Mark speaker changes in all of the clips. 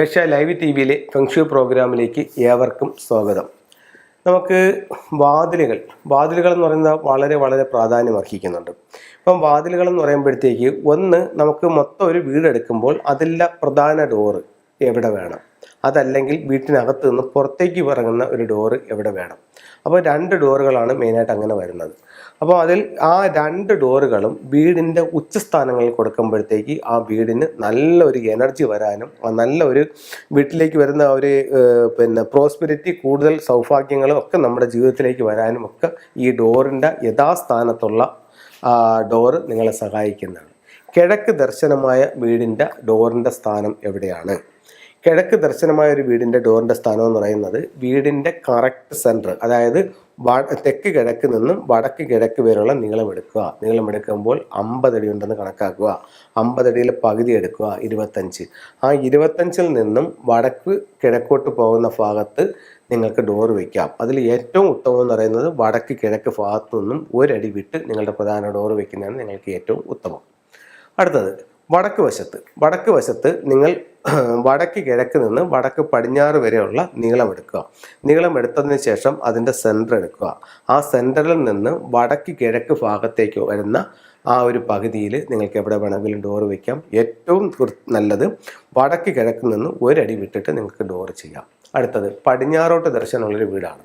Speaker 1: Asia live T വിയിലെ feng shui പ്രോഗ്രാമിലേക്ക് ഏവർക്കും സ്വാഗതം. നമുക്ക് വാതിലുകൾ വാതിലുകൾ എന്ന് പറയുന്നത് വളരെ വളരെ പ്രാധാന്യം അർഹിക്കുന്നുണ്ട്. ഇപ്പം വാതിലുകൾ എന്ന് പറയുമ്പോഴത്തേക്ക് ഒന്ന് നമുക്ക് മൊത്തം ഒരു വീട് എടുക്കുമ്പോൾ അതിലെ പ്രധാന ഡോറ് എവിടെ വേണം? അതല്ലെങ്കിൽ വീട്ടിനകത്ത് നിന്ന് പുറത്തേക്ക് ഇറങ്ങുന്ന ഒരു ഡോറ് എവിടെ വേണം? അപ്പോൾ രണ്ട് ഡോറുകളാണ് മെയിനായിട്ട് അങ്ങനെ വരുന്നത്. അപ്പോൾ അതിൽ ആ രണ്ട് ഡോറുകളും വീടിന്റെ ഉച്ചസ്ഥാനങ്ങളിൽ കൊടുക്കുമ്പോഴത്തേക്ക് ആ വീടിന് നല്ലൊരു എനർജി വരാനും നല്ല ഒരു വീട്ടിലേക്ക് വരുന്ന ഒരു പിന്നെ പ്രോസ്പെരിറ്റി കൂടുതൽ സൗഭാഗ്യങ്ങളും ഒക്കെ നമ്മുടെ ജീവിതത്തിലേക്ക് വരാനും ഒക്കെ ഈ ഡോറിന്റെ യഥാസ്ഥാനത്തുള്ള ഡോറ് നിങ്ങളെ സഹായിക്കുന്നതാണ്. കിഴക്ക് ദർശനമായ വീടിന്റെ ഡോറിന്റെ സ്ഥാനം എവിടെയാണ്? കിഴക്ക് ദർശനമായ ഒരു വീടിന്റെ ഡോറിന്റെ സ്ഥാനം എന്ന് പറയുന്നത് വീടിന്റെ കറക്റ്റ് സെന്റർ അതായത് തെക്ക് കിഴക്ക് നിന്നും വടക്ക് കിഴക്ക് വരെയുള്ള നീളം എടുക്കുക. നീളം എടുക്കുമ്പോൾ അമ്പതടി ഉണ്ടെന്ന് കണക്കാക്കുക. അമ്പതടിയിൽ പകുതി എടുക്കുക. ഇരുപത്തഞ്ച്. ആ ഇരുപത്തഞ്ചിൽ നിന്നും വടക്ക് കിഴക്കോട്ട് പോകുന്ന ഭാഗത്ത് നിങ്ങൾക്ക് ഡോർ വയ്ക്കാം അതിൽ ഏറ്റവും ഉത്തമം എന്ന് പറയുന്നത് വടക്ക് കിഴക്ക് ഭാഗത്തു നിന്നും ഒരടി വിട്ട് നിങ്ങളുടെ പ്രധാന ഡോർ വയ്ക്കുന്നതാണ് നിങ്ങൾക്ക് ഏറ്റവും ഉത്തമം. അടുത്തത്. വടക്ക് വശത്ത് വടക്ക് വശത്ത് നിങ്ങൾ വടക്ക് കിഴക്ക് നിന്ന് വടക്ക് പടിഞ്ഞാറ് വരെയുള്ള നീളം എടുക്കുക. നീളം എടുത്തതിന് ശേഷം അതിന്റെ സെന്റർ എടുക്കുക. ആ സെന്ററിൽ നിന്ന് വടക്ക് കിഴക്ക് ഭാഗത്തേക്ക് വരുന്ന ആ ഒരു പകുതിയിൽ നിങ്ങൾക്ക് എവിടെ വേണമെങ്കിലും ഡോർ വയ്ക്കാം ഏറ്റവും നല്ലത് വടക്ക് കിഴക്ക് നിന്ന് ഒരടി വിട്ടിട്ട് നിങ്ങൾക്ക് ഡോർ ചെയ്യാം. അടുത്തത് പടിഞ്ഞാറോട്ട് ദർശനമുള്ളൊരു വീടാണ്.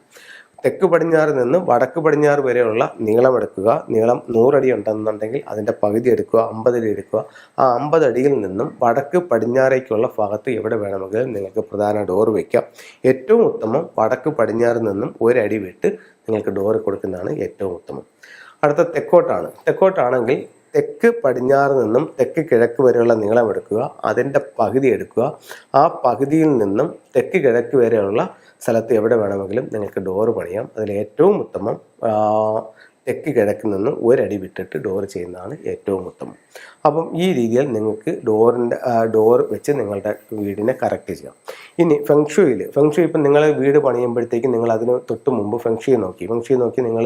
Speaker 1: തെക്ക് പടിഞ്ഞാറ് നിന്ന് വടക്ക് പടിഞ്ഞാറ് വരെയുള്ള നീളം എടുക്കുക. നീളം നൂറടി ഉണ്ടെന്നുണ്ടെങ്കിൽ അതിന്റെ പകുതി എടുക്കുക അമ്പത് അടി എടുക്കുക. ആ അമ്പതടിയിൽ നിന്നും വടക്ക് പടിഞ്ഞാറേക്കുള്ള ഭാഗത്ത് എവിടെ വേണമെങ്കിലും നിങ്ങൾക്ക് പ്രധാന ഡോർ വയ്ക്കാം ഏറ്റവും ഉത്തമം വടക്ക് പടിഞ്ഞാറ് നിന്നും ഒരടി വിട്ട് നിങ്ങൾക്ക് ഡോർ കൊടുക്കുന്നതാണ് ഏറ്റവും ഉത്തമം. അടുത്ത തെക്കോട്ടാണ്. തെക്കോട്ടാണെങ്കിൽ തെക്ക് പടിഞ്ഞാറ് നിന്നും തെക്ക് കിഴക്ക് വരെയുള്ള നീളം എടുക്കുക അതിന്റെ പകുതി എടുക്കുക. ആ പകുതിയിൽ നിന്നും തെക്ക് കിഴക്ക് വരെയുള്ള സ്ഥലത്ത് എവിടെ വേണമെങ്കിലും നിങ്ങൾക്ക് ഡോറ് പണിയാം. അതിൽ ഏറ്റവും ഉത്തമം തെക്ക് കിഴക്ക് നിന്നും ഒരടി വിട്ടിട്ട് ഡോർ ചെയ്യുന്നതാണ് ഏറ്റവും ഉത്തമം. അപ്പം ഈ രീതിയിൽ നിങ്ങൾക്ക് ഡോറിന്റെ ഡോർ വെച്ച് നിങ്ങളുടെ വീടിനെ കറക്റ്റ് ചെയ്യാം. ഇനി ഫെങ്ഷുയിൽ ഫെങ്ഷു ഇപ്പം നിങ്ങൾ വീട് പണിയുമ്പോഴത്തേക്ക് നിങ്ങൾ അതിന് തൊട്ട് മുമ്പ് ഫെങ്ഷു നോക്കി. ഫെങ്ഷു നോക്കി നിങ്ങൾ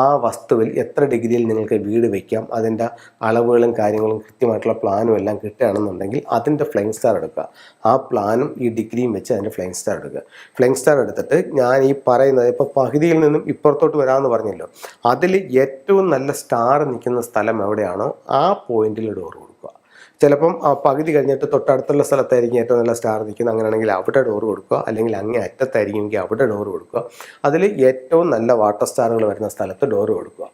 Speaker 1: ആ വസ്തുവിൽ എത്ര ഡിഗ്രിയിൽ നിങ്ങൾക്ക് വീട് വയ്ക്കാം അതിന്റെ അളവുകളും കാര്യങ്ങളും കൃത്യമായിട്ടുള്ള പ്ലാനും എല്ലാം കിട്ടുകയാണെന്നുണ്ടെങ്കിൽ അതിന്റെ ഫ്ലൈങ് സ്റ്റാർ എടുക്കുക. ആ പ്ലാനും ഈ ഡിഗ്രിയും വെച്ച് അതിന്റെ ഫ്ലൈങ് സ്റ്റാർ എടുക്കുക. ഫ്ലൈങ് സ്റ്റാർ എടുത്തിട്ട് ഞാൻ ഈ പറയുന്നത് ഇപ്പോൾ പകുതിയിൽ നിന്നും ഇപ്പുറത്തോട്ട് വരാമെന്ന് പറഞ്ഞല്ലോ. അതിൽ ഏറ്റവും നല്ല സ്റ്റാർ നിൽക്കുന്ന സ്ഥലം എവിടെയാണോ ആ പോയിന്റിൽ ഡോർ ചിലപ്പം ആ പകുതി കഴിഞ്ഞിട്ട് തൊട്ടടുത്തുള്ള സ്ഥലത്തായിരിക്കും ഏറ്റവും നല്ല സ്റ്റാർ നിൽക്കുന്നത്. അങ്ങനെയാണെങ്കിൽ അവിടെ ഡോർ കൊടുക്കുക. അല്ലെങ്കിൽ അങ്ങേ അറ്റത്തായിരിക്കുമെങ്കിൽ അവിടെ ഡോർ കൊടുക്കുക. അതിൽ ഏറ്റവും നല്ല വാട്ടർ സ്റ്റാറുകൾ വരുന്ന സ്ഥലത്ത് ഡോർ കൊടുക്കുക.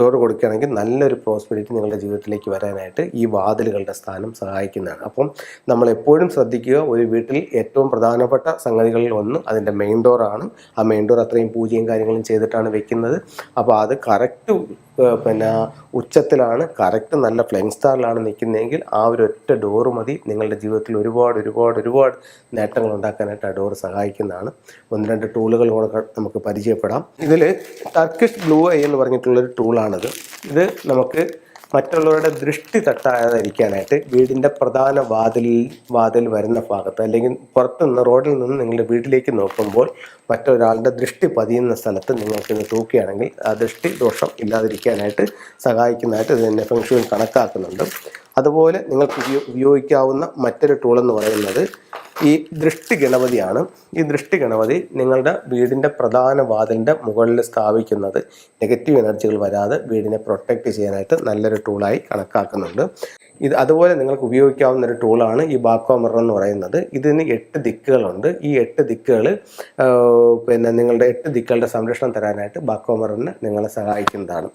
Speaker 1: ഡോർ കൊടുക്കുകയാണെങ്കിൽ നല്ലൊരു പ്രോസ്പെരിറ്റി നിങ്ങളുടെ ജീവിതത്തിലേക്ക് വരാനായിട്ട് ഈ വാതിലുകളുടെ സ്ഥാനം സഹായിക്കുന്നതാണ്. അപ്പം നമ്മൾ എപ്പോഴും ശ്രദ്ധിക്കുക ഒരു വീട്ടിൽ ഏറ്റവും പ്രധാനപ്പെട്ട സംഗതികളിൽ ഒന്ന് അതിന്റെ മെയിൻ ഡോറാണ് ആ മെയിൻ ഡോർ അത്രയും പൂജയും കാര്യങ്ങളും ചെയ്തിട്ടാണ് വെക്കുന്നത്. അപ്പോൾ അത് കറക്റ്റ് പിന്നെ ഉച്ചത്തിലാണ് കറക്റ്റ് നല്ല ഫ്ലൈങ് സ്റ്റാറിലാണ് നിൽക്കുന്നതെങ്കിൽ ആ ഒരു ഒറ്റ ഡോറ് മതി. നിങ്ങളുടെ ജീവിതത്തിൽ ഒരുപാട് ഒരുപാട് ഒരുപാട് നേട്ടങ്ങൾ ഉണ്ടാക്കാനായിട്ട് ആ ഡോറ് സഹായിക്കുന്നതാണ്. ഒന്ന് രണ്ട് ടൂളുകൾ കൂടെ നമുക്ക് പരിചയപ്പെടാം. ഇതിൽ ടർക്കിഷ് ബ്ലൂ ഐ എന്ന് പറഞ്ഞിട്ടുള്ളൊരു ടൂളാണിത്. ഇത് നമുക്ക് മറ്റുള്ളവരുടെ ദൃഷ്ടി തട്ടാതിരിക്കാനായിട്ട് വീടിന്റെ പ്രധാന വാതിലിൽ വാതിൽ വരുന്ന ഭാഗത്ത് അല്ലെങ്കിൽ പുറത്തുനിന്ന് റോഡിൽ നിന്ന് നിങ്ങളുടെ വീട്ടിലേക്ക് നോക്കുമ്പോൾ മറ്റൊരാളുടെ ദൃഷ്ടി പതിയുന്ന സ്ഥലത്ത് നിങ്ങൾക്ക് ഇത് തൂക്കുകയാണെങ്കിൽ ആ ദൃഷ്ടി ദോഷം ഇല്ലാതിരിക്കാനായിട്ട് സഹായിക്കുന്നതായിട്ട് ഇതിന്റെ ഫംഗ്ഷൻ കണക്കാക്കുന്നുണ്ട്. അതുപോലെ നിങ്ങൾക്ക് ഉപയോഗിക്കാവുന്ന മറ്റൊരു ടൂൾ എന്ന് പറയുന്നത് ഈ ദൃഷ്ടി ഗണപതിയാണ്. ഈ ദൃഷ്ടി ഗണപതി നിങ്ങളുടെ വീടിന്റെ പ്രധാന വാതിലിന്റെ മുകളിൽ സ്ഥാപിക്കുന്നത് നെഗറ്റീവ് എനർജികൾ വരാതെ വീടിനെ പ്രൊട്ടക്റ്റ് ചെയ്യാനായിട്ട് നല്ലൊരു ടൂളായി കണക്കാക്കുന്നുണ്ട്. ഇത് അതുപോലെ നിങ്ങൾക്ക് ഉപയോഗിക്കാവുന്ന ഒരു ടൂളാണ് ഈ ബാക്കോ മിറർ എന്ന് പറയുന്നത്. ഇതിന് എട്ട് ദിക്കുകളുണ്ട്. ഈ എട്ട് ദിക്കുകൾ പിന്നെ നിങ്ങളുടെ എട്ട് ദിക്കുകളുടെ സംരക്ഷണം തരാനായിട്ട് ബാക്കോ മിററിന് നിങ്ങളെ സഹായിക്കുന്നതാണ്.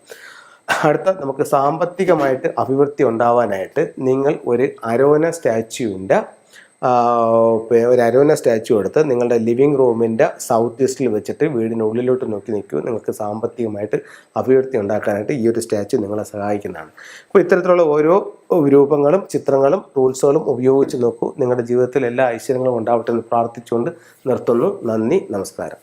Speaker 1: അടുത്ത നമുക്ക് സാമ്പത്തികമായിട്ട് അഭിവൃദ്ധി ഉണ്ടാവാനായിട്ട് നിങ്ങൾ ഒരു അരോന സ്റ്റാച്യുവിന്റെ ഒരു അരോന സ്റ്റാച്ചു എടുത്ത് നിങ്ങളുടെ ലിവിങ് റൂമിന്റെ സൗത്ത് ഈസ്റ്റിൽ വെച്ചിട്ട് വീടിനുള്ളിലോട്ട് നോക്കി നിൽക്കൂ. നിങ്ങൾക്ക് സാമ്പത്തികമായിട്ട് അഭിവൃദ്ധി ഉണ്ടാക്കാനായിട്ട് ഈ ഒരു സ്റ്റാച്ചു നിങ്ങളെ സഹായിക്കുന്നതാണ്. അപ്പോൾ ഇത്തരത്തിലുള്ള ഓരോ രൂപങ്ങളും ചിത്രങ്ങളും ടൂൾസുകളും ഉപയോഗിച്ച് നോക്കൂ. നിങ്ങളുടെ ജീവിതത്തിൽ എല്ലാ ഐശ്വര്യങ്ങളും ഉണ്ടാവട്ടെ എന്ന് പ്രാർത്ഥിച്ചുകൊണ്ട് നിർത്തുന്നു. നന്ദി നമസ്കാരം.